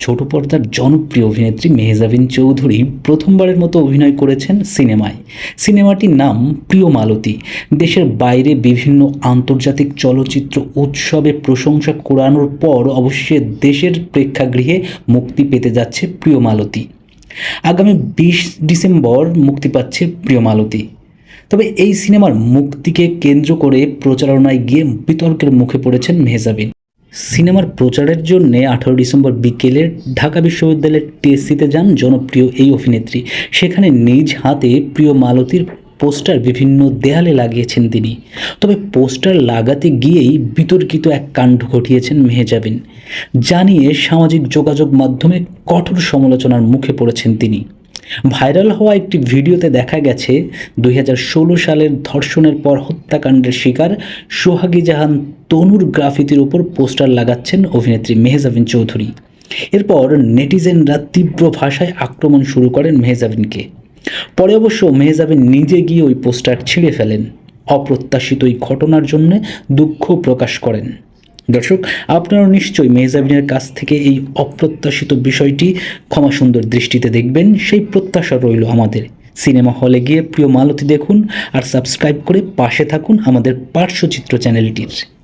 ছোট পর্দার জনপ্রিয় অভিনেত্রী মেহজাবিন চৌধুরী প্রথমবারের মতো অভিনয় করেছেন সিনেমায়। সিনেমাটির নাম প্রিয় মালতী। দেশের বাইরে বিভিন্ন আন্তর্জাতিক চলচ্চিত্র উৎসবে প্রশংসা কুড়ানোর পর অবশ্যই দেশের প্রেক্ষাগৃহে মুক্তি পেতে যাচ্ছে প্রিয় মালতী। আগামী বিশ ডিসেম্বর মুক্তি পাচ্ছে প্রিয় মালতী। তবে এই সিনেমার মুক্তিকে কেন্দ্র করে প্রচারণায় গিয়ে বিতর্কের মুখে পড়েছেন মেহজাবিন। সিনেমার প্রচারের জন্য আঠারো ডিসেম্বর বিকেলে ঢাকা বিশ্ববিদ্যালয়ের টিএসসিতে যান জনপ্রিয় এই অভিনেত্রী। সেখানে নিজ হাতে প্রিয় মালতীর পোস্টার বিভিন্ন দেয়ালে লাগিয়েছেন তিনি। তবে পোস্টার লাগাতে গিয়েই বিতর্কিত এক কাণ্ড ঘটিয়েছেন মেহেজাবিন। জানিয়ে সামাজিক যোগাযোগ মাধ্যমে কঠোর সমালোচনার মুখে পড়েছেন তিনি। ভাইরাল হওয়া একটি ভিডিওতে দেখা গেছে দুই হাজার ষোলো সালের ধর্ষণের পর হত্যাকাণ্ডের শিকার সোহাগী জাহান তনুর গ্রাফিতির উপর পোস্টার লাগাচ্ছেন অভিনেত্রী মেহজাবিন চৌধুরী। এরপর নেটিজেনরা তীব্র ভাষায় আক্রমণ শুরু করেন মেহজাবিনকে। পরে অবশ্য মেহজাবিন নিজে গিয়ে ওই পোস্টার ছিঁড়ে ফেলেন। অপ্রত্যাশিত এই ঘটনার জন্য দুঃখ প্রকাশ করেন। দর্শক আপনারা নিশ্চয়ই মেহজাবিনের কাছ থেকে এই অপ্রত্যাশিত বিষয়টি ক্ষমা সুন্দর দৃষ্টিতে দেখবেন। সেই প্রত্যাশা রইল আমাদের। সিনেমা হলে গিয়ে প্রিয় মালতী দেখুন আর সাবস্ক্রাইব করে পাশে থাকুন আমাদের পার্শ্বচিত্র চ্যানেলটির।